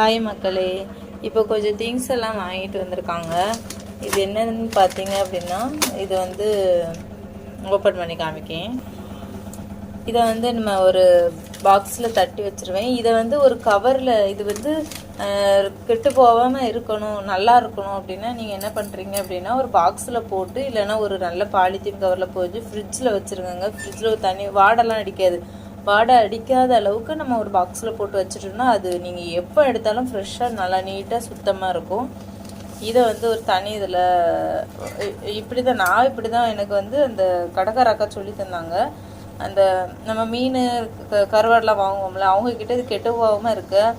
Hi மக்களே. இப்போ கொஞ்சம் திங்ஸ் எல்லாம் வாங்கிட்டு வந்திருக்காங்க. இது என்னன்னு பார்த்தீங்க அப்படின்னா இது வந்து ஓப்பன் பண்ணி காமிக்கேன். இதை வந்து நம்ம ஒரு பாக்ஸில் தட்டி வச்சிருவேன். இதை வந்து ஒரு கவரில் இது வந்து கெட்டு போகாமல் இருக்கணும் நல்லா இருக்கணும் அப்படின்னா நீங்கள் என்ன பண்ணுறீங்க அப்படின்னா ஒரு பாக்ஸில் போட்டு இல்லைன்னா ஒரு நல்ல பாலித்தீன் கவரில் போட்டு ஃப்ரிட்ஜில் வச்சுருங்க ஃப்ரிட்ஜில் தண்ணி வாடெல்லாம் அடிக்காது. வாடை அடிக்காத அளவுக்கு நம்ம ஒரு பாக்ஸில் போட்டு வச்சுட்டோம்னா அது நீங்கள் எப்போ எடுத்தாலும் ஃப்ரெஷ்ஷாக நல்லா நீட்டாக சுத்தமாக இருக்கும். இதை வந்து ஒரு தனி இதில் இப்படி தான் நான் இப்படி தான் எனக்கு வந்து அந்த கடைக்கார சொல்லி தந்தாங்க. அந்த நம்ம மீன் க- கருவாடெலாம் வாங்குவோம்ல அவங்கக்கிட்ட இது கெட்டு போகாமல் இருக்க.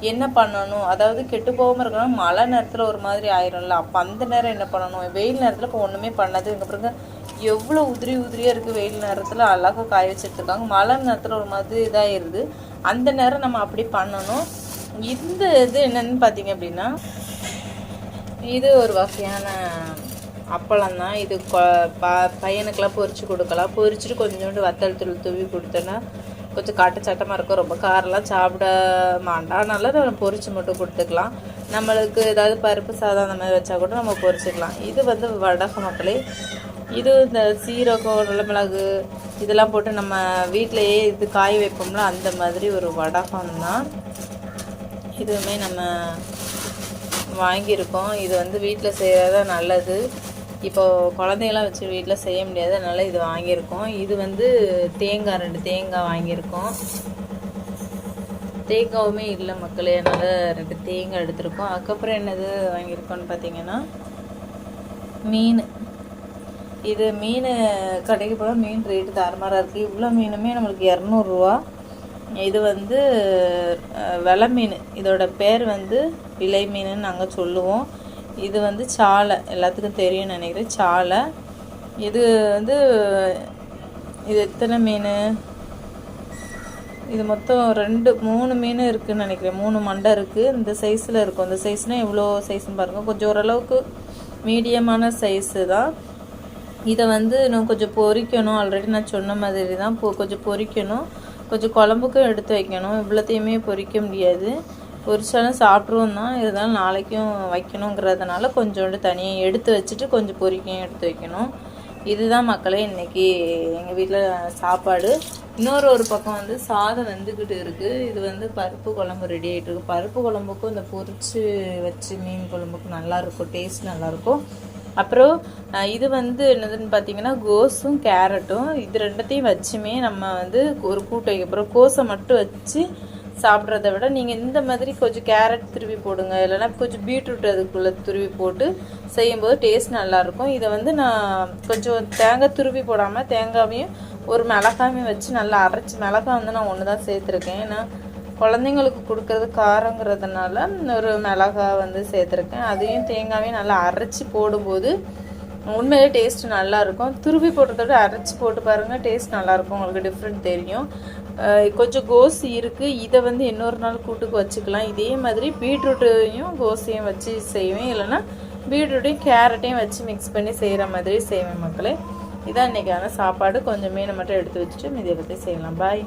என்ன பண்ணணும்? அதாவது கெட்டு போகாமல் இருக்கணும் மழை நேரத்தில் ஒரு மாதிரி ஆயிரும்ல. அப்போ அந்த நேரம் என்ன பண்ணணும்? வெயில் நேரத்தில் இப்போ ஒன்றுமே பண்ணாது. இங்கே பிறகு எவ்வளோ உதிரி உதிரியாக இருக்குது வெயில் நேரத்தில் அழகாக காய வச்சுட்ருக்காங்க மழை நேரத்தில் ஒரு மாதிரி இதாகிடுது அந்த நேரம் நம்ம அப்படி பண்ணணும். இந்த இது என்னென்னு பார்த்தீங்க அப்படின்னா இது ஒரு வகையான அப்பளம் தான் இது கொ- ப- பையனுக்கெல்லாம் பொரிச்சு கொடுக்கலாம். பொரிச்சுட்டு கொஞ்சோண்டு வத்தல் தூள் தூவி கொடுத்தோன்னா கொஞ்சம் காட்டு சட்டமாக இருக்கும். ரொம்ப காரெலாம் சாப்பிட மாட்டா. அதனால நம்ம பொரிச்சு மட்டும் கொடுத்துக்கலாம். நம்மளுக்கு ஏதாவது பருப்பு சாதம் அந்த மாதிரி வச்சா கூட நம்ம பொரிச்சுக்கலாம். இது வந்து வடக மக்களே இது இந்த சீரகம் நல்ல மிளகு இதெல்லாம் போட்டு நம்ம வீட்டிலையே இது காய வைப்போம்ல அந்த மாதிரி ஒரு வடகம் தான் இதுவுமே நம்ம வாங்கியிருக்கோம். இது வந்து வீட்டில் செய்கிறது நல்லது. இப்போது குழந்தைங்களாம் வச்சு வீட்டில் செய்ய முடியாது அதனால் இது வாங்கியிருக்கோம். இது வந்து தேங்காய் ரெண்டு தேங்காய் வாங்கியிருக்கோம். தேங்காவுமே இல்லை மக்களே அதனால் ரெண்டு தேங்காய் எடுத்திருக்கோம். அதுக்கப்புறம் என்னது வாங்கியிருக்கோன்னு பார்த்தீங்கன்னா மீன். இது மீன் கடைக்கு போனால் மீன் ரேட்டு தாறுமாறாக இருக்குது இவ்வளோ மீனுமே நம்மளுக்கு இரநூறுவா. இது வந்து அஹ், மீன். இதோட பேர் வந்து விலை மீனுன்னு நாங்கள் சொல்லுவோம். இது வந்து சாலை. எல்லாத்துக்கும் தெரியும்னு நினைக்கிறேன். சாலை. இது வந்து இது எத்தனை மீன்? இது மொத்தம் ரெண்டு மூணு மீன் இருக்குதுன்னு நினைக்கிறேன். மூணு மண்டை இருக்குது இந்த சைஸில் இருக்கும். இந்த சைஸ்னால் எவ்வளோ சைஸ்ன்னு பாருங்கள் கொஞ்சம் ஓரளவுக்கு மீடியமான சைஸு தான். இதை வந்து இன்னும் கொஞ்சம் பொறிக்கணும். ஆல்ரெடி நான் சொன்ன மாதிரி தான் பொ கொஞ்சம் பொறிக்கணும். கொஞ்சம் குழம்புக்கும் எடுத்து வைக்கணும். இவ்வளோத்தையுமே பொறிக்க முடியாது. பொரிச்சாலும் சாப்பிட்ருவோம் தான். இருந்தாலும் நாளைக்கும் வைக்கணுங்கிறதுனால கொஞ்சோண்டு தனியாக எடுத்து வச்சுட்டு கொஞ்சம் பொறிக்கையும் எடுத்து வைக்கணும். இதுதான் மக்களே இன்னைக்கு எங்கள் வீட்டில் சாப்பாடு. இன்னொரு ஒரு பக்கம் வந்து சாதம் வெந்துக்கிட்டு இருக்குது இது வந்து பருப்பு குழம்பு ரெடி ஆகிட்டு இருக்கு. பருப்பு குழம்புக்கும் இந்த பொரிச்சு வச்சு மீன் குழம்புக்கும் நல்லாயிருக்கும் டேஸ்ட் நல்லாயிருக்கும் அப்புறம் இது வந்து என்னதுன்னு பார்த்தீங்கன்னா கோஸும் கேரட்டும். இது ரெண்டத்தையும் வச்சுமே நம்ம வந்து ஒரு கூட்டு வைக்க போகிறோம் கோஸை மட்டும் வச்சு சாப்பிட்றத விட நீங்கள் இந்த மாதிரி கொஞ்சம் கேரட் துருவி போடுங்க. இல்லைன்னா கொஞ்சம் பீட்ரூட் அதுக்குள்ளே துருவி போட்டு செய்யும்போது டேஸ்ட் நல்லாயிருக்கும். இதை வந்து நான் கொஞ்சம் தேங்காய் துருவி போடாமல் தேங்காவையும் ஒரு மிளகாயும் வச்சு நல்லா அரைச்சி மிளகாய் வந்து நான் ஒன்று தான் சேர்த்துருக்கேன். ஏன்னா குழந்தைங்களுக்கு கொடுக்கறது காரங்கிறதுனால ஒரு மிளகாய் வந்து சேர்த்துருக்கேன். அதையும் தேங்காவையும் நல்லா அரைச்சி போடும்போது உண்மையிலே டேஸ்ட் நல்லாயிருக்கும். துருவி போட்டதோட அரைச்சி போட்டு பாருங்கள் டேஸ்ட் நல்லாயிருக்கும். உங்களுக்கு டிஃப்ரெண்ட் தெரியும். கொஞ்சம் கோசி இருக்குது இதை வந்து இன்னொரு நாள் கூட்டுக்கு வச்சுக்கலாம். இதே மாதிரி பீட்ரூட்டையும் கோசையும் வச்சு செய்வேன். இல்லைன்னா பீட்ரூட்டையும் கேரட்டையும் வச்சு மிக்ஸ் பண்ணி செய்கிற மாதிரி செய்வேன் மக்களே. இதான் இன்றைக்கான சாப்பாடு. கொஞ்சம் மீனை மட்டும் எடுத்து வச்சுட்டு மீதியை பற்றி செய்யலாம். பாய்